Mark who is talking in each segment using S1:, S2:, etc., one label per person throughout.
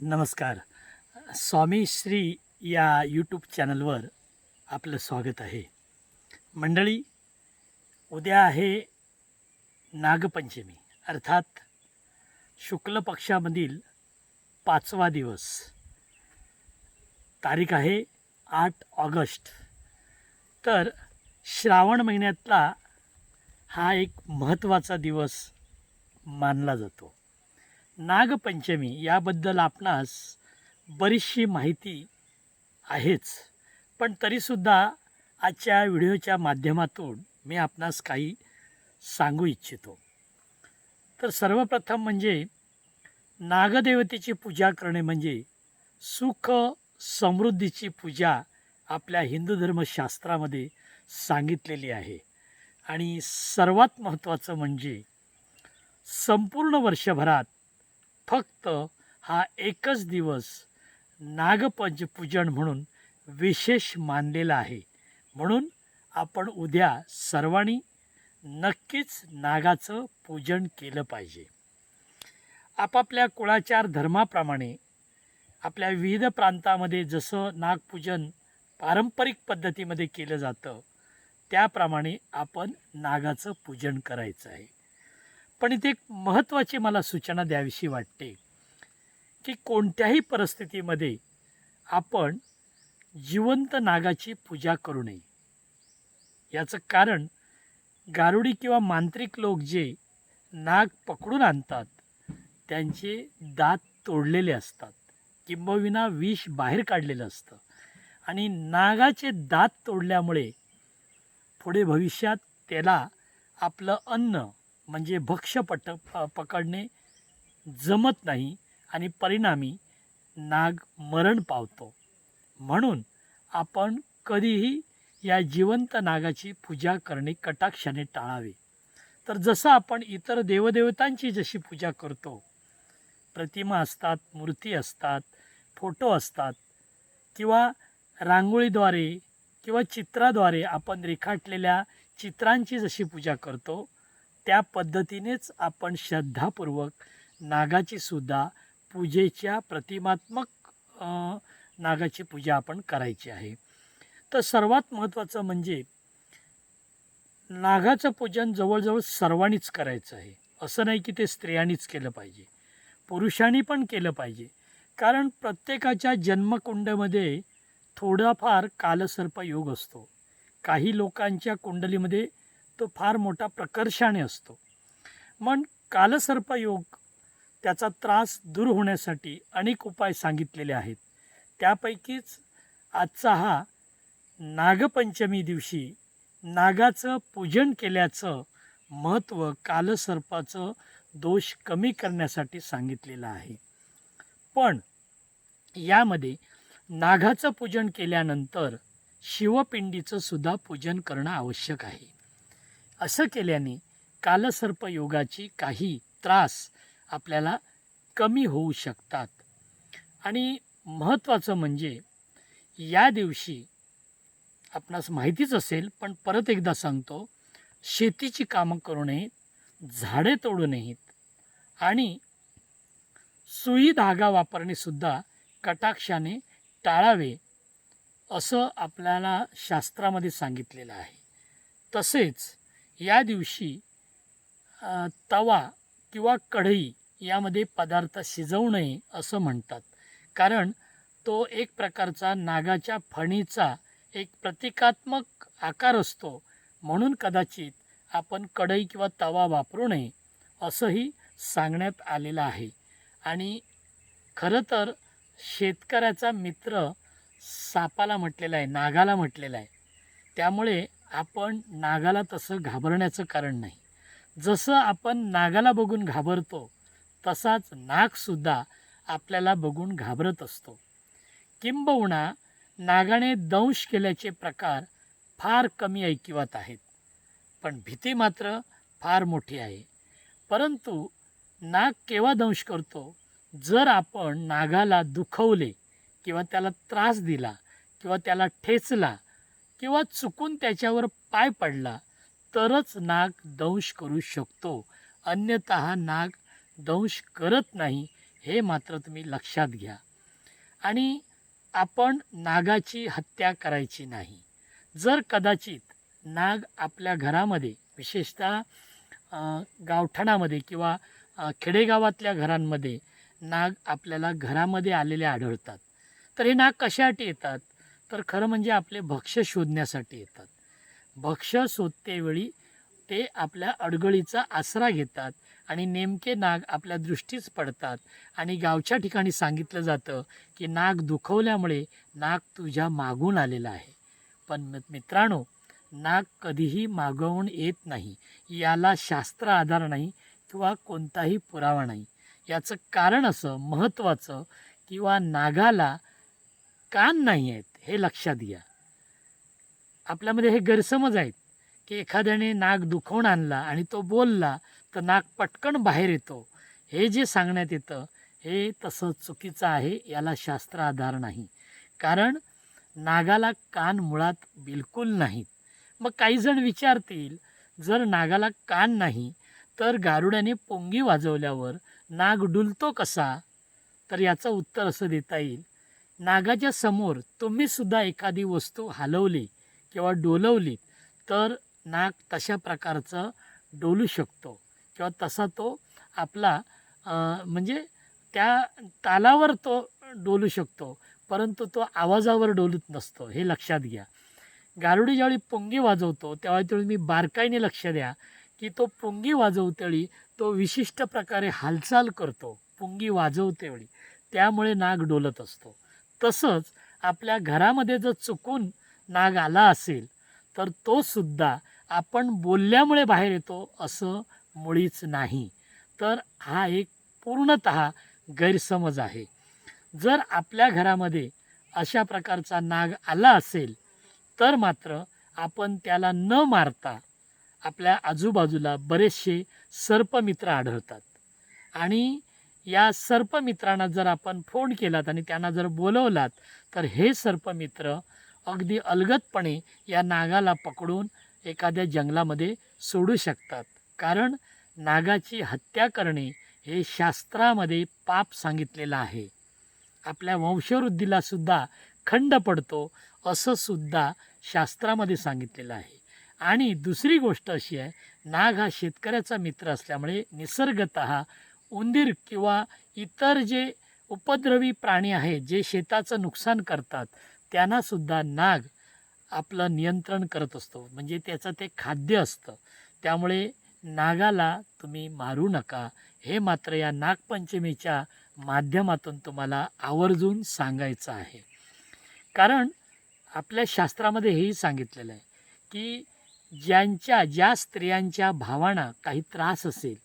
S1: नमस्कार. स्वामी श्री या यूट्यूब चॅनलवर आपलं स्वागत आहे. मंडळी उद्या आहे नागपंचमी अर्थात शुक्ल पक्षामधील पाचवा दिवस. तारीख आहे आठ ऑगस्ट. तर श्रावण महिन्यातला हा एक महत्त्वाचा दिवस मानला जातो. नागपंचमी याबद्दल आपणास बरीचशी माहिती आहेच. पण तरीसुद्धा आजच्या व्हिडिओच्या माध्यमातून मी आपणास काही सांगू इच्छितो. तर सर्वप्रथम म्हणजे नागदेवतेची पूजा करणे म्हणजे सुख समृद्धीची पूजा आपल्या हिंदू धर्मशास्त्रामध्ये सांगितलेली आहे. आणि सर्वात महत्त्वाचं म्हणजे संपूर्ण वर्षभरात फक्त हा एकच दिवस नागपंच पूजन म्हणून विशेष मानलेला आहे. म्हणून आपण उद्या सर्वांनी नक्कीच नागाचं पूजन केलं पाहिजे. आपापल्या कुळाचार धर्माप्रमाणे आपल्या विविध प्रांतामध्ये जसं नागपूजन पारंपरिक पद्धतीमध्ये केलं जातं त्याप्रमाणे आपण नागाचं पूजन करायचं आहे. पण इथे एक महत्त्वाची मला सूचना द्यावीशी वाटते की कोणत्याही परिस्थितीमध्ये आपण जिवंत नागाची पूजा करू नये. याचं कारण गारुडी किंवा मांत्रिक लोक जे नाग पकडून आणतात त्यांचे दात तोडलेले असतात किंबविना विष बाहेर काढलेलं असतं आणि नागाचे दात तोडल्यामुळे पुढे भविष्यात त्याला आपलं अन्न म्हणजे भक्ष पट पकडणे जमत नाही आणि परिणामी नाग मरण पावतो. म्हणून आपण कधीही या जिवंत नागाची पूजा करणे कटाक्षाने टाळावे. तर जसं आपण इतर देवदेवतांची जशी पूजा करतो प्रतिमा असतात मूर्ती असतात फोटो असतात किंवा रांगोळीद्वारे किंवा चित्राद्वारे आपण रेखाटलेल्या चित्रांची जशी पूजा करतो त्या पद्धतीनेच आपण श्रद्धापूर्वक नागाची सुद्धा पूजेच्या प्रतिमात्मक नागाची पूजा आपण करायची आहे. तर सर्वात महत्त्वाचं म्हणजे नागाचं पूजन जवळजवळ सर्वांनीच करायचं आहे. असं नाही की ते स्त्रियांनीच केलं पाहिजे. पुरुषांनी पण केलं पाहिजे. कारण प्रत्येकाच्या जन्मकुंडमध्ये थोडाफार कालसर्प योग असतो. काही लोकांच्या कुंडलीमध्ये तो फार मोठा प्रकर्षाने असतो. मन कालसर्पयोग त्याचा त्रास दूर होण्यासाठी अनेक उपाय सांगितलेले आहेत. त्यापैकीच आजचा हा नागपंचमी दिवशी नागाचं पूजन केल्याचं महत्त्व कालसर्पाचं दोष कमी करण्यासाठी सांगितलेलं आहे. पण यामध्ये नागाचं पूजन केल्यानंतर शिवपिंडीचं सुद्धा पूजन करणं आवश्यक आहे. असं केल्याने कालसर्प योगाची काही त्रास आपल्याला कमी होऊ शकतात. आणि महत्त्वाचं म्हणजे या दिवशी आपणास माहितीच असेल पण परत एकदा सांगतो शेतीची कामं करू नयेत झाडे तोडू नयेत आणि सुई धागा वापरणेसुद्धा कटाक्षाने टाळावे असं आपल्याला शास्त्रामध्ये सांगितलेलं आहे. तसेच या दिवशी तवा किंवा कढई यामध्ये पदार्थ शिजवू नये असं म्हणतात. कारण तो एक प्रकारचा नागाच्या फणीचा एक प्रतिकात्मक आकार असतो. म्हणून कदाचित आपण कढई किंवा तवा वापरू नये असंही सांगण्यात आलेलं आहे. आणि खरं तर शेतकऱ्याचा मित्र सापाला म्हटलेला आहे नागाला म्हटलेला आहे. त्यामुळे आपण नागाला तसं घाबरण्याचं कारण नाही. जसं आपण नागाला बघून घाबरतो तसाच नागसुद्धा आपल्याला बघून घाबरत असतो. किंबहुना नागाने दंश केल्याचे प्रकार फार कमी ऐकिवात आहेत. पण भीती मात्र फार मोठी आहे. परंतु नाग केव्हा दंश करतो? जर आपण नागाला दुखवले किंवा त्याला त्रास दिला किंवा त्याला ठेचला किंवा चुकून त्याच्यावर पाय पडला तरच नाग दंश करू शकतो. अन्यतः नाग दंश करत नाही हे मात्र तुम्ही लक्षात घ्या. आणि आपण नागाची हत्या करायची नाही. जर कदाचित नाग आपल्या घरामध्ये विशेषतः गावठाणामध्ये किंवा खेडेगावातल्या घरांमध्ये नाग आपल्याला घरामध्ये आलेले आढळतात. तर हे नाग कशासाठी येतात? तर खरं म्हणजे आपले भक्ष शोधण्यासाठी येतात. भक्ष्य शोधतेवेळी ते आपल्या अडगळीचा आसरा घेतात आणि नेमके नाग आपल्या दृष्टीच पडतात. आणि गावच्या ठिकाणी सांगितलं जातं की नाग दुखवल्यामुळे नाग तुझ्या मागून आलेला आहे. पण मित्रांनो नाग कधीही मागवून येत नाही. याला शास्त्र आधार नाही किंवा कोणताही पुरावा नाही. याचं कारण असं महत्त्वाचं किंवा नागाला कान नाही आहेत. हे लक्षात घ्या. आपल्यामध्ये हे गैरसमज आहेत की एखाद्याने नाग दुखवून आणला आणि तो बोलला तर नाक पटकन बाहेर येतो. हे जे सांगण्यात येतं हे तसं चुकीचं आहे याला शास्त्र आधार नाही. कारण नागाला कान मुळात बिलकुल नाहीत. मग काही जण विचारतील जर नागाला कान नाही तर गारुड्याने पोंगी वाजवल्यावर नाग डुलतो कसा? तर याचं उत्तर असं देता येईल नागाच्या समोर तुम्ही सुद्धा एखादी वस्तू हलवली किंवा डोलवली तर नाग तशा प्रकारचं डोलू शकतो. किंवा तसा तो आपला म्हणजे त्या तालावर तो डोलू शकतो परंतु तो आवाजावर डोलत नसतो हे लक्षात घ्या. गारुडी ज्यावेळी पुंगी वाजवतो त्यावेळी मी बारकाईने लक्ष द्या की तो पुंगी वाजवतेवेळी तो विशिष्ट प्रकारे हालचाल करतो पुंगी वाजवतेवेळी. त्यामुळे नाग डोलत असतो. तसंच आपल्या घरामध्ये जर चुकून नाग आला असेल तर तो सुद्धा आपण बोलल्यामुळे बाहेर येतो असं मुळीच नाही. तर हा एक पूर्णत गैरसमज आहे. जर आपल्या घरामध्ये अशा प्रकारचा नाग आला असेल तर मात्र आपण त्याला न मारता आपल्या आजूबाजूला बरेचसे सर्पमित्र आढळतात. आणि या सर्पमित्रांना जर आपण फोन केलात आणि त्यांना जर बोलवलात तर हे सर्पमित्र अगदी अलगदपणे या नागाला पकडून एखाद्या जंगलामध्ये सोडू शकतात. कारण नागाची हत्या करणे हे शास्त्रामध्ये पाप सांगितलेलं आहे. आपल्या वंशवृद्धीला सुद्धा खंड पडतो असं सुद्धा शास्त्रामध्ये सांगितलेलं आहे. आणि दुसरी गोष्ट अशी आहे नाग हा शेतकऱ्याचा मित्र असल्यामुळे निसर्गत उंदीर किंवा इतर जे उपद्रवी प्राणी आहेत जे शेताचं नुकसान करतात त्यांनासुद्धा नाग आपलं नियंत्रण करत असतो. म्हणजे त्याचं ते खाद्य असतं. त्यामुळे नागाला तुम्ही मारू नका. हे मात्र या नागपंचमीच्या माध्यमातून तुम्हाला आवर्जून सांगायचं आहे. कारण आपल्या शास्त्रामध्ये हेही सांगितलेलं आहे की ज्यांच्या ज्या स्त्रियांच्या भावांना काही त्रास असेल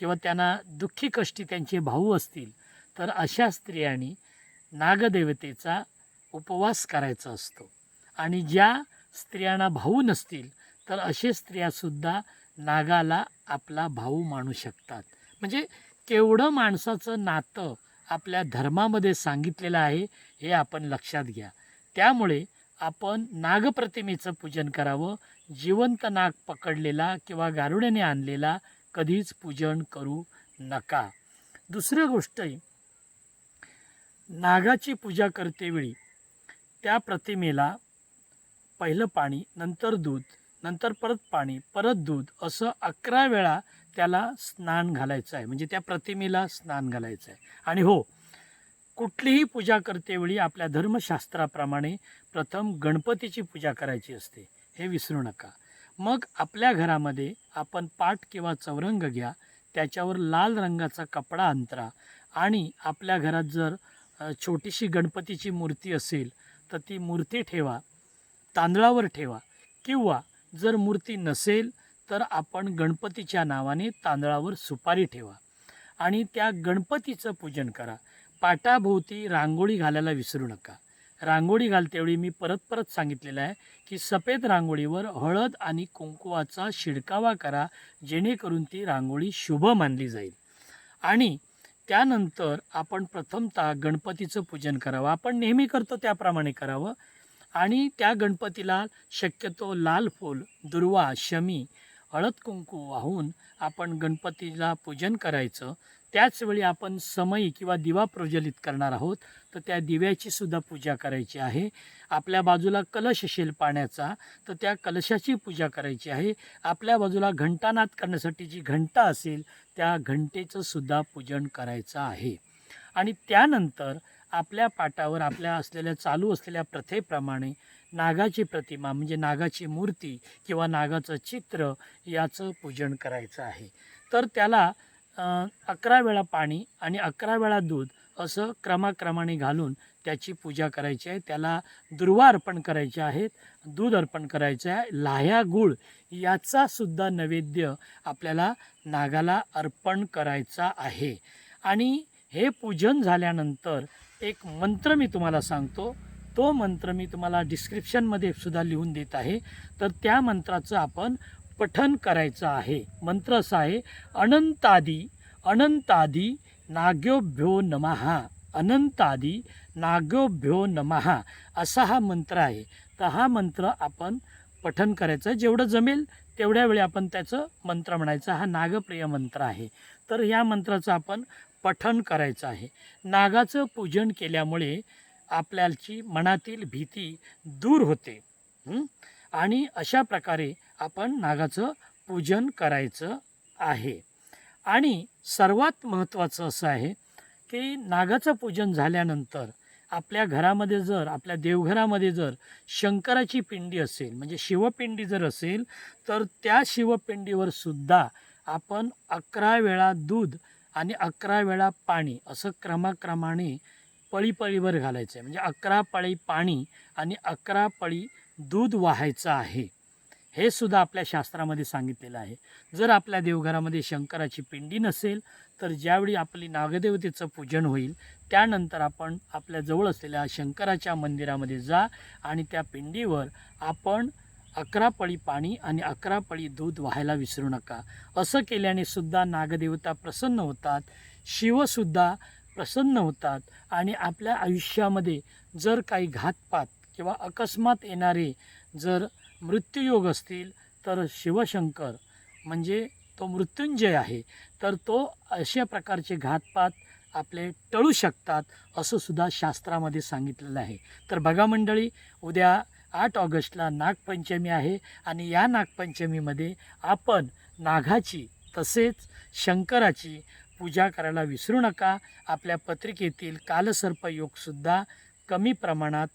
S1: किंवा त्यांना दुःखी कष्टी त्यांचे भाऊ असतील तर अशा स्त्रियांनी नागदेवतेचा उपवास करायचा असतो. आणि ज्या स्त्रियांना भाऊ नसतील तर असे स्त्रियासुद्धा नागाला आपला भाऊ मानू शकतात. म्हणजे केवढं माणसाचं नातं आपल्या धर्मामध्ये सांगितलेलं आहे हे आपण लक्षात घ्या. त्यामुळे आपण नागप्रतिमेचं पूजन करावं जिवंत नाग पकडलेला किंवा गारुड्याने आणलेला कधीच पूजन करू नका. दुसरी गोष्ट नागाची पूजा करतेवेळी त्या प्रतिमेला पहिलं पाणी नंतर दूध नंतर परत पाणी परत दूध असं अकरा वेळा त्याला स्नान घालायचं आहे. म्हणजे त्या प्रतिमेला स्नान घालायचं आहे. आणि हो कुठलीही पूजा करतेवेळी आपल्या धर्मशास्त्राप्रमाणे प्रथम गणपतीची पूजा करायची असते. हे विसरू नका. मग आपल्या घरामध्ये आपण पाट किंवा चौरंग घ्या त्याच्यावर लाल रंगाचा कपडा अंतरा आणि आपल्या घरात जर छोटीशी गणपतीची मूर्ती असेल तर ती मूर्ती ठेवा तांदळावर ठेवा किंवा जर मूर्ती नसेल तर आपण गणपतीच्या नावाने तांदळावर सुपारी ठेवा आणि त्या गणपतीचं पूजन करा. पाटाभोवती रांगोळी घालायला विसरू नका. रांगोळी घालतेवेळी मी परत परत सांगितलेलं आहे की सफेद रांगोळीवर हळद आणि कुंकुवाचा शिडकावा करा जेणेकरून ती रांगोळी शुभ मानली जाईल. आणि त्यानंतर आपण प्रथमतः गणपतीचं पूजन करावं. आपण नेहमी करतो त्याप्रमाणे करावं. आणि त्या गणपतीला शक्यतो लाल फूल दुर्वा शमी हळद कुंकू वाहून आपण गणपतीला पूजन करायचं. त्याचवेळी आपण समयी किंवा दिवा प्रज्वलित करणार आहोत. तर त्या दिव्याची सुद्धा पूजा करायची आहे. आपल्या बाजूला कलश असेल पाण्याचा तर त्या कलशाची पूजा करायची आहे. आपल्या बाजूला घंटानाद करण्यासाठी जी घंटा असेल त्या घंटेचं सुद्धा पूजन करायचं आहे. आणि त्यानंतर आपल्या पाटावर आपल्या असलेल्या चालू असलेल्या प्रथेप्रमाणे नागाची प्रतिमा म्हणजे नागाची मूर्ती किंवा नागाचं चित्र याचं पूजन करायचं आहे. तर त्याला अकरा वेळा पाणी आणि अकरा वेळा दूध असं क्रमाक्रमाने घालून त्याची पूजा करायची आहे. त्याला दुर्वा अर्पण करायचे आहेत. दूध अर्पण करायचं आहे. लाह्या गूळ याचा सुद्धा नैवेद्य आपल्याला नागाला अर्पण करायचा आहे. आणि हे पूजन झाल्यानंतर एक मंत्र मी तुम्हाला सांगतो. तो मंत्र मी तुम्हाला डिस्क्रिप्शनमध्ये सुद्धा लिहून देत आहे. तर त्या मंत्राचं आपण पठन करायचं आहे. मंत्र असा आहे अनंतादी अनंतादी नाग्योभ्यो नमहा अनंतादी नाग्योभ्यो नमहा असा हा मंत्र आहे. तर हा मंत्र आपण पठन करायचं जेवढं जमेल तेवढ्या वेळी आपण त्याचं मंत्र म्हणायचं. हा नागप्रिय मंत्र आहे. तर या मंत्राचं आपण पठन करायचं आहे. नागाचं पूजन केल्यामुळे आपल्याची मनातील भीती दूर होते. आणि अशा प्रकारे आपण नागाचं पूजन करायचं आहे. आणि सर्वात महत्त्वाचं असं आहे की नागाचं पूजन झाल्यानंतर आपल्या घरामध्ये जर आपल्या देवघरामध्ये जर शंकराची पिंडी असेल म्हणजे शिवपिंडी जर असेल तर त्या शिवपिंडीवर सुद्धा आपण अकरा वेळा दूध आणि अकरा वेळा पाणी असं क्रमाक्रमाने पळीपळीवर घालायचं आहे. म्हणजे अकरा पळी पाणी आणि अकरा पळी दूध वाहायचं आहे. हे सुद्धा आपल्या शास्त्रामध्ये सांगितलेलं आहे. जर आपल्या देवघरामध्ये शंकराची पिंडी नसेल तर ज्यावेळी आपली नागदेवतेचं पूजन होईल त्यानंतर आपण आपल्या जवळ असलेल्या शंकराच्या मंदिरामध्ये जा आणि त्या पिंडीवर आपण अकरा पळी पाणी आणि अकरा पळी दूध व्हायला विसरू नका. असं केल्याने सुद्धा नागदेवता प्रसन्न होतात शिवसुद्धा प्रसन्न होतात आणि आपल्या आयुष्यामध्ये जर काही घातपात किंवा अकस्मात येणारे जर मृत्यूयोग असतील तर शिवशंकर म्हणजे तो मृत्युंजय आहे. तर तो अशा प्रकारचे घातपात आपले टळू शकतात असं सुद्धा शास्त्रामध्ये सांगितलेलं आहे. तर बघा मंडळी उद्या आठ ऑगस्टला नागपंचमी आहे आणि या नागपंचमीमध्ये आपण नागाची तसेच शंकराची पूजा करायला विसरू नका. आपल्या पत्रिकेतील कालसर्पयोगसुद्धा कमी प्रमाणात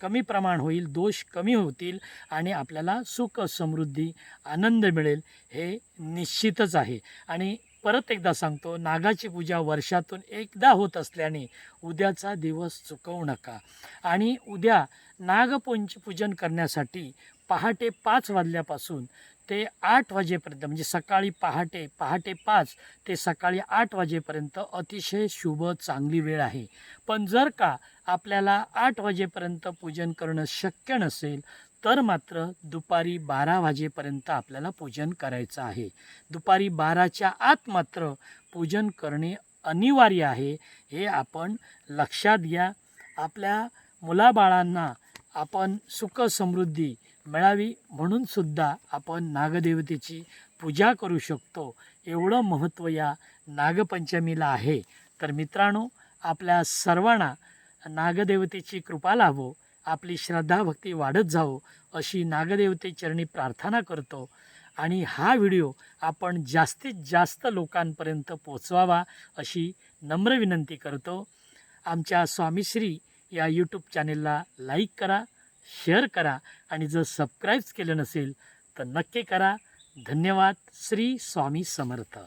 S1: कमी प्रमाण होईल दोष कमी होतील आणि आपल्याला सुख समृद्धी आनंद मिळेल हे निश्चितच आहे. आणि परत एकदा सांगतो नागाची पूजा वर्षातून एकदा होत असल्याने उद्याचा दिवस चुकवू नका. आणि उद्या नागपंच पूजन करण्यासाठी पहाटे पाच वाजल्यापासून ते आठ वाजेपर्यंत म्हणजे सकाळी पहाटे पहाटे पाच ते सकाळी आठ वाजेपर्यंत अतिशय शुभ चांगली वेळ आहे. पण जर का आपल्याला आठ वाजेपर्यंत पूजन करणं शक्य नसेल तर मात्र दुपारी बारा वाजेपर्यंत आपल्याला पूजन करायचं आहे. दुपारी बाराच्या आत मात्र पूजन करणे अनिवार्य आहे हे आपण लक्षात घ्या. आपल्या मुलाबाळांना आपण सुख समृद्धी मिळावी म्हणून सुद्धा आपण नागदेवतेची पूजा करू शकतो. एवढं महत्त्व या नागपंचमीला आहे. तर मित्रांनो आपल्या सर्वांना नागदेवतेची कृपा लाभो आपली श्रद्धा भक्ती वाढत जावो अशी नागदेवतेचरणी प्रार्थना करतो. आणि हा व्हिडिओ आपण जास्तीत जास्त लोकांपर्यंत पोचवावा अशी नम्र विनंती करतो. आमच्या स्वामीश्री या यूट्यूब चॅनेलला लाईक करा शेअर करा आणि जर सबस्क्राईब्स केलं नसेल तर नक्की करा. धन्यवाद. श्री स्वामी समर्थ.